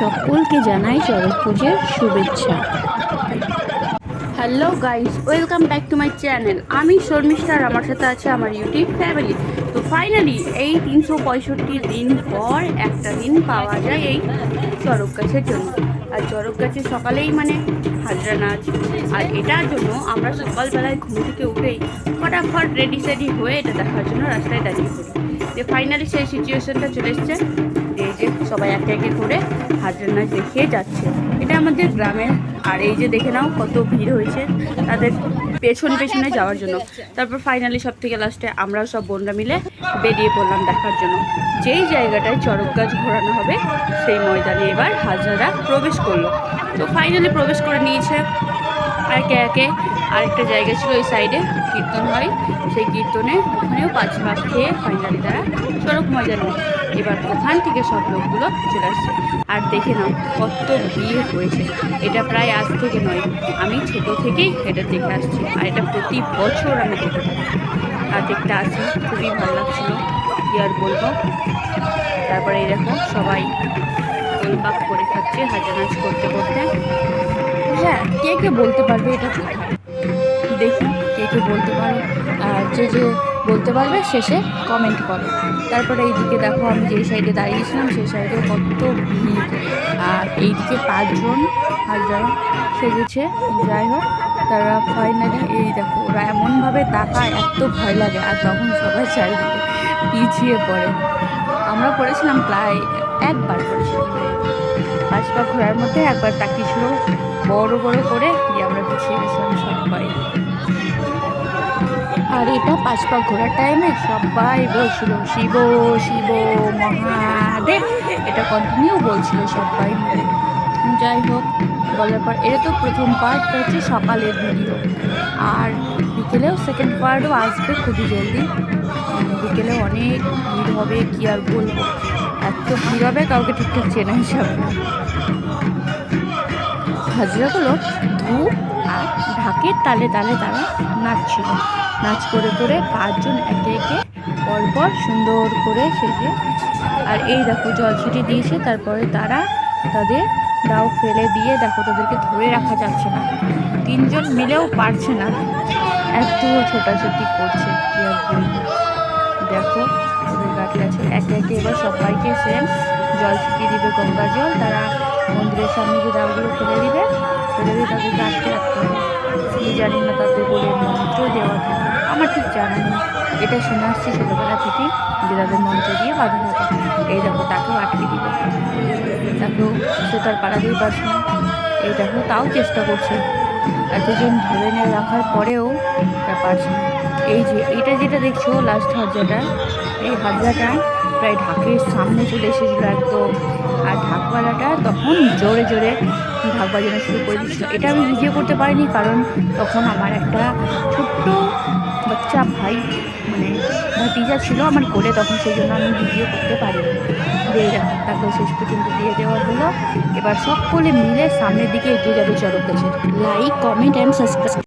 সকলকে জানাই চড়ক পুজোর শুভেচ্ছা। Hello guys welcome back to my channel আমি শর্মিষ্ঠার আমার সাথে আছে আমার ইউটিউব ফ্যামিলি তো ফাইনালি এই তিনশো পঁয়ষট্টি দিন পর একটা দিন পাওয়া যায় এই চড়ক গাছের জন্য। আর চড়ক গাছে সকালেই মানে হাজরা নাচ। আর এটার জন্য আমরা সকালবেলায় ঘুম থেকে উঠেই ফটাফট রেডি সেডি হয়ে এটা দেখার জন্য রাস্তায় দাঁড়িয়ে পড়ি। যে ফাইনালি সেই সিচুয়েশনটা চলে এসছে, এই যে সবাই একে একে করে হাজরা নাচ দেখিয়ে যাচ্ছে। এটা আমাদের গ্রামের, আর এই যে দেখে নাও কত ভিড় হয়েছে, তাদের পেছন পেছনে যাওয়ার জন্য। তারপর ফাইনালি সব থেকে লাস্টে আমরা সব বোনরা মিলে বেরিয়ে পড়লাম দেখার জন্য। যেই জায়গাটায় চড়ক গাছ ঘোরানো হবে সেই ময়দানে এবার হাজারা প্রবেশ করল। তো ফাইনালি প্রবেশ করে নিয়েছে। আর একে একে আরেকটা জায়গা ছিল ওই সাইডে কীর্তন হয়। সেই কীর্তনে ওখানেও পাঁচ ভাগ খেয়ে ফাইনালি তারা সড়ক ময়দানে এবার ওখান থেকে সব লোকগুলো চলে আসছে। আর দেখে নাও, কত ভিড় হয়েছে। এটা প্রায় আজ থেকে নয়। আমি ছোট থেকেই এটা দেখে আসছি। আর এটা প্রতি বছর আমি দেখে থাকি। আর দেখতে আসি, খুবই ভালো লাগছিল। কী আর বলব? তারপরে দেখো, সবাই গোলপাক করে খাচ্ছে, হাজার নাচ করতে করতে। হ্যাঁ কে কে বলতে পারবে এটা? দেখি কে কে বলতে পারো আর যে যে বলতে পারবে, শেষে কমেন্ট করো। তারপরে এইদিকে দেখো, আমি যেই সাইডে দাঁড়িয়েছিলাম, সেই সাইডে কত ভিড়। আর এইদিকে পাঁচজন হাজার সেজেছে যাই হোক, তারা ফাইনালি এই দেখো, ওরা এমনভাবে তাকায়, এত ভয় লাগে। আর তখন সবাই চারিদিকে পিছিয়ে পড়ে। আমরা পড়েছিলাম প্রায় একবার পড়েছিলাম পাঁচ পা ঘোরার মধ্যে একবার তাকিয়েছিল বড় বড় করে দিয়ে আমরা পিছিয়ে গেছিলাম সবাই। আর এটা পাঁচ পা ঘোরার টাইমে সবাই বলছিল, শিব শিব, মহাদেব। এটা কন্টিনিউ বলছিল সবাই যাই হোক, বলার পর এটা তো প্রথম পার্টটা হচ্ছে সকালের ভিডিও আর বিকেলেও সেকেন্ড পার্টও আসবে খুবই জলদি। বিকেলে অনেক ভিড় হবে, কি আর বলব? এত ভিড় হবে, কাউকে ঠিকঠাক চেনা হিসাবে না। হাজরাগুলো ধূপ আর ঢাকের তালে তালে তারা নাচছিল। নাচ করে করে পাঁচজন একে একে পরপর সুন্দর করে সেজে আর এই দেখো জল ছিটে দিয়েছে, তারপরে তারা তাদের দাও ফেলে দিয়ে দেখো তাদেরকে ধরে রাখা যাচ্ছে না। তিনজন মিলেও পারছে না। এত ছোটাছুটি করছে দেখো ওদের গাড়ি আছে। একে একে এবার সবাইকে সেম জল ছিটিয়ে দিবে গঙ্গা জল, তারা মন্দিরের সামনে যে দাওগুলো ফেলে দিবে, ফেলে দিয়ে তাদেরকে আটকে রাখতে হবে। জানি না তাদের বলে মন্ত্র দেওয়া থাকে। আমার ঠিক জানা নেই। এটা শুনে আসছি ছোটোবেলা থেকে যে তাদের মন্ত্র দিয়ে বাঁধা থাকে। এই দেখো, তাকেও আটকে দিবে। তাকেও সে তার পাড়াতেই পারছে না এই দেখো, তাও চেষ্টা করছে। এতজন ধরে নিয়ে রাখার পরেও তা পারছে না এই যে এটা যেটা দেখছ লাস্ট হাজাটা এই হাজাটা প্রায় ঢাকের সামনে চলে এসেছিল একদম। আর ঢাকওয়ালাটা তখন জোরে জোরে ঢাক বাজানো শুরু করে দিচ্ছিল এটা আমি ভিডিও করতে পারিনি কারণ তখন আমার একটা ছোট্ট বাচ্চা ভাই মানে ভাতিজা ছিল আমার কোলে, তখন সেই জন্য আমি ভিডিও করতে পারিনি। দিয়ে তাকে শেষ পর্যন্ত দিয়ে দেওয়া হলো। এবার সকলে মিলে সামনের দিকে এগিয়ে যাবে চড়ক গাছে লাইক কমেন্ট অ্যান্ড সাবস্ক্রাইব